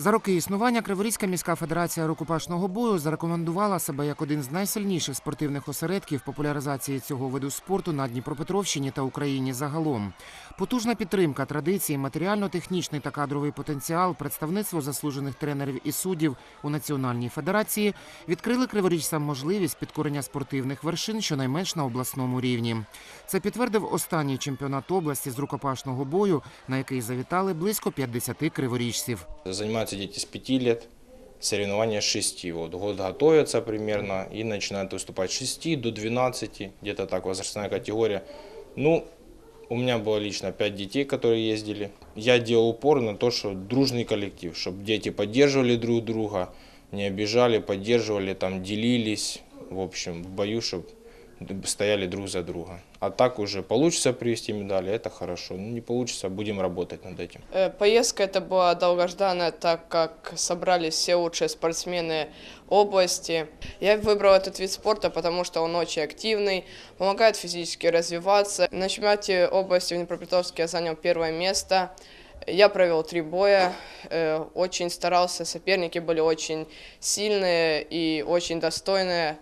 За роки існування Криворізька міська федерація рукопашного бою зарекомендувала себе як один з найсильніших спортивних осередків популяризації цього виду спорту на Дніпропетровщині та Україні загалом. Потужна підтримка традиції, матеріально-технічний та кадровий потенціал, представництво заслужених тренерів і суддів у національній федерації відкрили криворіжцям можливість підкорення спортивних вершин щонайменш на обласному рівні. Це підтвердив останній чемпіонат області з рукопашного бою, на який завітали близько 50 криворіжців. Занимаются дети с 5 лет, соревнования с 6. Вот, год готовятся примерно и начинают выступать с 6 до 12, где-то так возрастная категория. Ну, у меня было лично 5 детей, которые ездили. Я делал упор на то, что дружный коллектив, чтобы дети поддерживали друг друга, не обижали, поддерживали, там, делились. В общем, в бою, чтобы стояли друг за друга. А так уже получится привезти медали, это хорошо. Ну, не получится, будем работать над этим. Э, Поездка эта была долгожданная, так как собрались все лучшие спортсмены области. Я выбрал этот вид спорта, потому что он очень активный, помогает физически развиваться. На чемпионате области в Днепропетровске я занял первое место. Я провел три боя, э, очень старался, соперники были очень сильные и очень достойные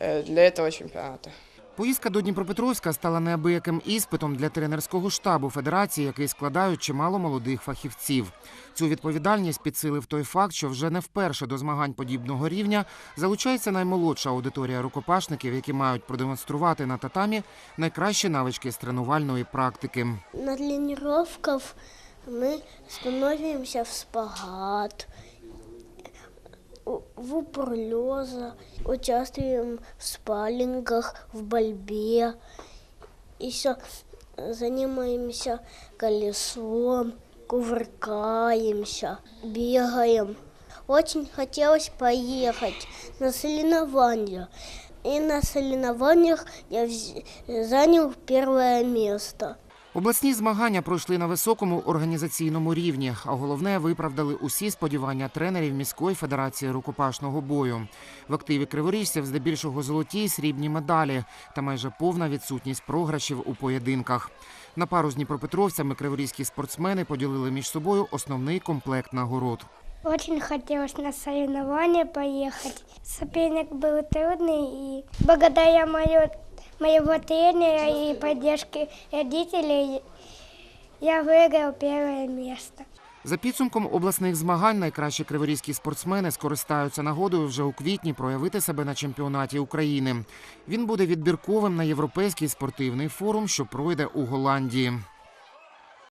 для этого чемпионата. Поїздка до Дніпропетровська стала неабияким іспитом для тренерського штабу федерації, який складають чимало молодих фахівців. Цю відповідальність підсилив той факт, що вже не вперше до змагань подібного рівня залучається наймолодша аудиторія рукопашників, які мають продемонструвати на татамі найкращі навички з тренувальної практики. На тренировках мы становимся в спагат, в упор лёза, участвуем в спалингах, в борьбе, еще занимаемся колесом, кувыркаемся, бегаем. Очень хотелось поехать на соревнования. И на соревнованиях я занял первое место. Обласні змагання пройшли на високому організаційному рівні, а головне виправдали усі сподівання тренерів міської федерації рукопашного бою. В активі криворіжців здебільшого золоті й срібні медалі та майже повна відсутність програшів у поєдинках. На пару з дніпропетровцями криворізькі спортсмени поділили між собою основний комплект нагород. Очень хотелось на соревнования поехать. Соперник был трудный, и благодаря моё- моего тренера и поддержки родителей я выиграл первое место. За підсумком обласних змагань найкращі криворізькі спортсмени скористаються нагодою вже у квітні проявити себе на чемпіонаті України. Він буде відбірковим на європейський спортивний форум, що пройде у Голландії.